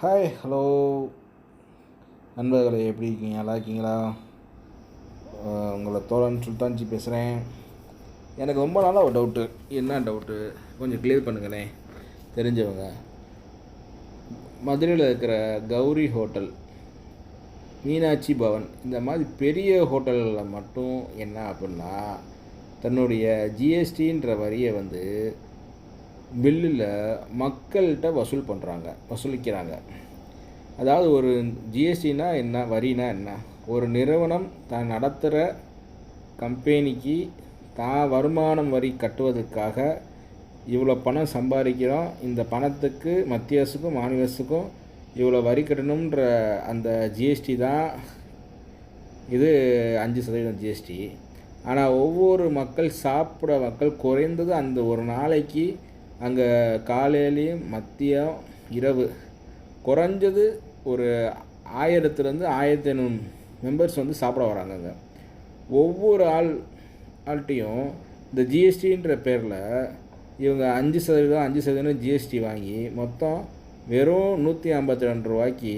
Hi hello நண்பர்களே எப்படி இருக்கீங்க? நல்லா இருக்கீங்களா? உங்களை தோழன் சுல்தான்ஜி பேசுகிறேன் எனக்கு ரொம்ப நாளாக ஒரு டவுட்டு என்ன டவுட்டு கொஞ்சம் கிளியர் பண்ணுங்களேன். தெரிஞ்சவங்க. மதுரையில் இருக்கிற கௌரி ஹோட்டல் மீனாட்சி பவன் இந்த மாதிரி பெரிய ஹோட்டல்களில் மட்டும் என்ன அப்படின்னா தன்னுடைய ஜிஎஸ்டின்ற வரியை வந்து பில்லில் மக்கள்கிட்ட வசூல் பண்ணுறாங்க வசூலிக்கிறாங்க. அதாவது ஒரு ஜிஎஸ்டினா என்ன வரினா என்ன? ஒரு நிறுவனம் தான் நடத்துகிற கம்பெனிக்கு தான் வருமானம் வரி கட்டுவதற்காக இவ்வளோ பணம் சம்பாதிக்கிறோம் இந்த பணத்துக்கு மத்திய அரசுக்கும் மாநில அரசுக்கும் இவ்வளோ வரி கட்டணுன்ற அந்த ஜிஎஸ்டி தான் இது அஞ்சு சதவீதம் ஜிஎஸ்டி ஆனால் ஒவ்வொரு மக்கள் சாப்பிட மக்கள் குறைந்தது அந்த ஒரு நாளைக்கு அங்கே காலையிலையும் மதியம் இரவு. குறைஞ்சது ஒரு ஆயிரத்துலேருந்து ஆயிரத்தி ஐநூறு மெம்பர்ஸ் வந்து சாப்பிட வராங்க அங்கே. ஒவ்வொரு ஆள் ஆள்கிட்டையும் இந்த ஜிஎஸ்டின்ற பேரில் இவங்க அஞ்சு சதவீதம் அஞ்சு சதவீதம் ஜிஎஸ்டி வாங்கி மொத்தம் வெறும் நூற்றி ஐம்பத்தி ரெண்டு ரூபாய்க்கு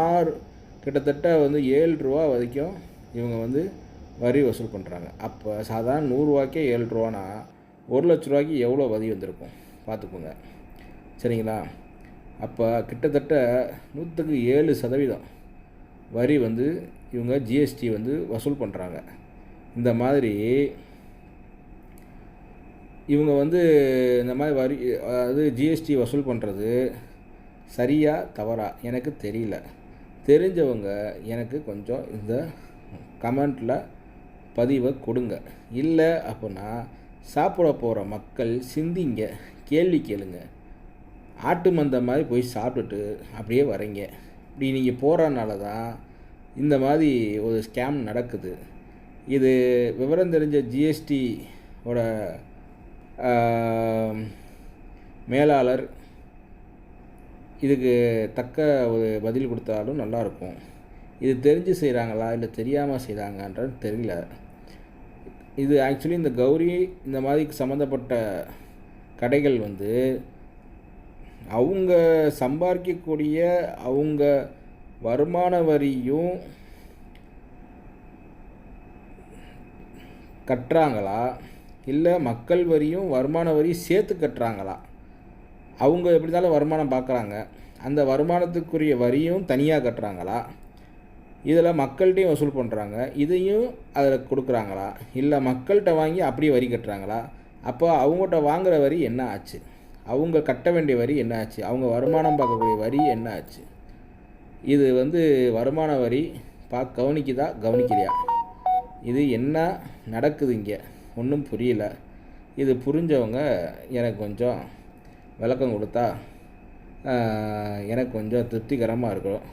ஆறு கிட்டத்தட்ட வந்து ஏழு ரூபா வரைக்கும் இவங்க வந்து வரி வசூல் பண்ணுறாங்க அப்போ சாதாரண நூறுரூவாய்க்கே ஏழு ரூபானா ஒரு லட்ச ரூபாய்க்கு எவ்வளோ வரி வந்திருக்கும்? பார்த்துக்கோங்க. சரிங்களா? அப்போ கிட்டத்தட்ட நூற்றுக்கு ஏழு சதவீதம் வரி வந்து இவங்க ஜிஎஸ்டி வந்து வசூல் பண்ணுறாங்க. இந்த மாதிரி இவங்க வந்து இந்த மாதிரி வரி அதாவது ஜிஎஸ்டி வசூல் பண்ணுறது சரியா தவறா? எனக்கு தெரியல. தெரிஞ்சவங்க எனக்கு கொஞ்சம் இந்த கமெண்ட்டில் பதிவை கொடுங்க. இல்லை அப்படின்னா சாப்பிட போகிற மக்கள் சிந்திங்க கேள்வி கேளுங்க. ஆட்டு மந்த மாதிரி போய் சாப்பிட்டுட்டு அப்படியே வரீங்க இப்படி நீங்கள் போகிறனால தான் இந்த மாதிரி ஒரு ஸ்கேம் நடக்குது. இது விவரம் தெரிஞ்ச ஜிஎஸ்டியோட மேலாளர் இதுக்கு தக்க ஒரு பதில் கொடுத்தாலும் நல்லாயிருக்கும் இது தெரிஞ்சு செய்கிறாங்களா இல்லை தெரியாமல் செய்கிறாங்கன்றது தெரியல. இது ஆக்சுவலி இந்த கௌரி இந்த மாதிரி சம்மந்தப்பட்ட கடைகள் வந்து அவங்க சம்பாதிக்கக்கூடிய அவங்க வருமான வரியும் கட்டுறாங்களா? இல்லை மக்கள் வரியும் வருமான வரி சேர்த்து கட்டுறாங்களா? அவங்க எப்படி இருந்தாலும் வருமானம் பார்க்குறாங்க. அந்த வருமானத்துக்குரிய வரியும் தனியாக கட்டுறாங்களா? இதில் மக்கள்கிட்டையும் வசூல் பண்ணுறாங்க. இதையும் அதில் கொடுக்குறாங்களா? இல்லை மக்கள்கிட்ட வாங்கி அப்படியே வரி கட்டுறாங்களா? அப்போ அவங்ககிட்ட வாங்குகிற வரி என்ன ஆச்சு? அவங்க கட்ட வேண்டிய வரி என்ன ஆச்சு? அவங்க வருமானம் பார்க்கக்கூடிய வரி என்ன ஆச்சு? இது வந்து வருமான வரி பா கவனிக்குதா? கவனிக்கலையா? இது என்ன நடக்குது இங்கே? ஒன்றும் புரியல. இது புரிஞ்சவங்க எனக்கு கொஞ்சம் விளக்கம் கொடுத்தா எனக்கு கொஞ்சம் திருப்திகரமாக இருக்கும்.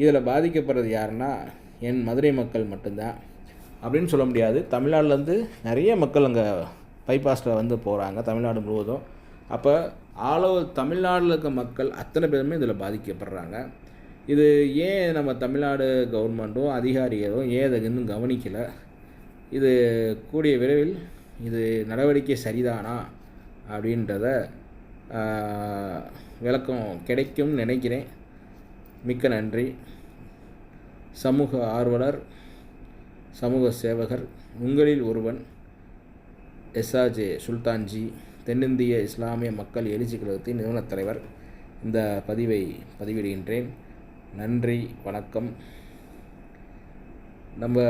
இதில் பாதிக்கப்படுறது யாருன்னா என் மதுரை மக்கள் மட்டும்தான். அப்படின்னு சொல்ல முடியாது. தமிழ்நாட்டிலேருந்து நிறைய மக்கள் அங்கே பைபாஸில் வந்து போகிறாங்க தமிழ்நாடு முழுவதும். அப்போ ஆல் ஓவர் தமிழ்நாட்டில் இருக்க மக்கள் அத்தனை பேருமே இதில் பாதிக்கப்படுறாங்க. இது ஏன் நம்ம தமிழ்நாடு கவர்மெண்ட்டும் அதிகாரிகளும் ஏன் அதை இன்னும் கவனிக்கலை? இது கூடிய விரைவில் இது நடவடிக்கை சரிதானா? அப்படின்றத விளக்கம் கிடைக்கும்னு நினைக்கிறேன். மிக்க நன்றி. சமூக ஆர்வலர் சமூக சேவகர் உங்களில் ஒருவன் எஸ்ஆர்ஜே சுல்தான்ஜி தென்னிந்திய இஸ்லாமிய மக்கள் எழுச்சி கழகத்தின் நிறுவனத் தலைவர். இந்த பதிவை பதிவிடுகின்றேன். நன்றி வணக்கம். நம்ம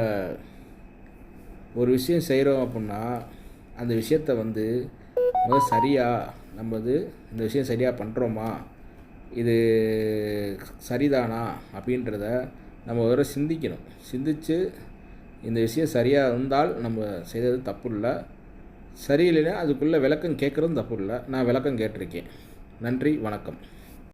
ஒரு விஷயம் செய்கிறோம் அப்படின்னா அந்த விஷயத்தை வந்து முதல்ல சரியா நம்ம இந்த விஷயம் சரியாக பண்ணுறோமா இது சரிதானா அப்படின்றத நம்ம ஒரு சிந்திக்கணும். சிந்தித்து இந்த விஷயம் சரியாக இருந்தால் நம்ம செய்தது தப்பு இல்லை சரியில்லைன்னா அதுக்குள்ளே விளக்கம் கேட்குறதும் தப்பு இல்லை நான் விளக்கம் கேட்டிருக்கேன். நன்றி வணக்கம்.